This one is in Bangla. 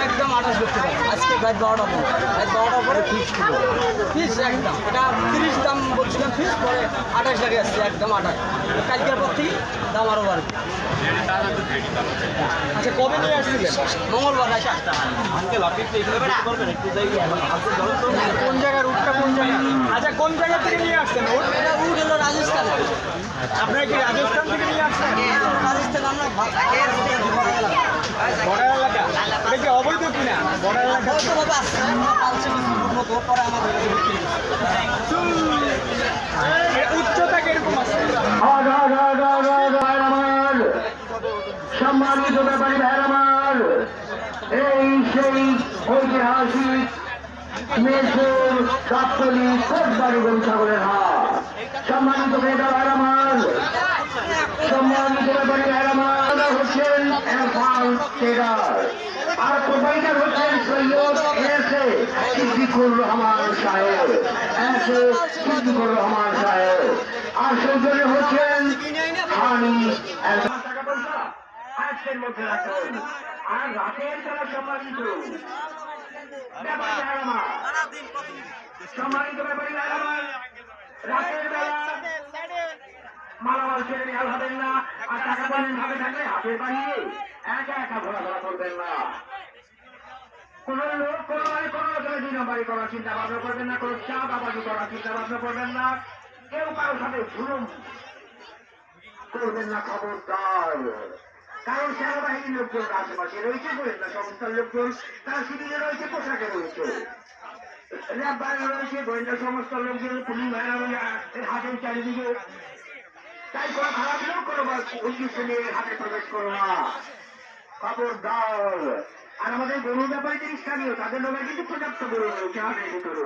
একদম আঠাশ করতে আজকে রাত বারোটা পর। রাত বারোটার পরে ফিস ফিস একদম। এটা তিরিশ দাম বলছিলাম পরে আঠাশ লাগে আসছে একদম আঠাশ। কালকের পর থেকে দাম আরও বাড়বে। আচ্ছা কবে নিয়ে আসছিলেন? মঙ্গলবার কোন জায়গার রুটটা কোন জায়গা? আচ্ছা কোন জায়গা থেকে নিয়ে আসছেন ওর এটা রুট হলো রাজস্থানে। আপনারা কি রাজস্থান থেকে নিয়ে আসছেন? রাজস্থান আমরা বর্ডার এলাকা। এটা কি অবৈধ কিনা? বর্ডার এলাকা? কতভাবে আসছে আমরা পালছি মতো পরে আমাদের সম্মানিত ব্যাপারী ভাইয়ের আমার, এই সেই ঐতিহাসিক মেসুর গাবতলি কোটবাড়ি গরুছাগলের হাট। সম্মানিত মেয়েটা ভাইয়ের আমার, সম্মানিত ব্যাপারী ভাইয়ের আমার হচ্ছেন এরফান টেডার আর কোপাইটার হচ্ছেন সৈয়দ এসে সিদ্দিকুর রহমান সাহেব, এসে সিদ্দিকুর রহমান সাহেব। আর সৌজনে হচ্ছেন হানি আজকের মধ্যে রাখুন আর রাতের বেলা সম্মানিত। সম্মানিত ব্যাপারী রাতের মালামাল ছেড়ে নেওয়া হবেন না আর টাকা পাবেন ভাবে থাকলে হাতের বাড়িয়ে একা একা ঘোরাফেরা করবেন না। কোন লোক, কোন কোন রকমের দুই নম্বরই করার চিন্তা ভাবনা করবেন না। কোন চা বাবাজি করার চিন্তা ভাবনা করবেন না। কেউ কারোর সাথে জুলুম করবেন না, খবরদার। কারণ সেনাবাহিনীর লোকজন আশেপাশে রয়েছে গোয়েন্দা সংস্থার লোকজন, তার শিবিরে রয়েছে, পোশাকে রয়েছে। রয়েছে, গোয়েন্দা সংস্থার লোকজন, পুলিশ হাতের চারিদিকে। তাই কোনো খারাপ লোক কোনো উদ্দেশ্য নিয়ে হাতে প্রবেশ করো না। খবরদার। আর আমাদের গরু ব্যাপারীদের স্থানীয়, তাদের লোকের কিন্তু পর্যাপ্ত গরু রয়েছে হাতের ভিতরে।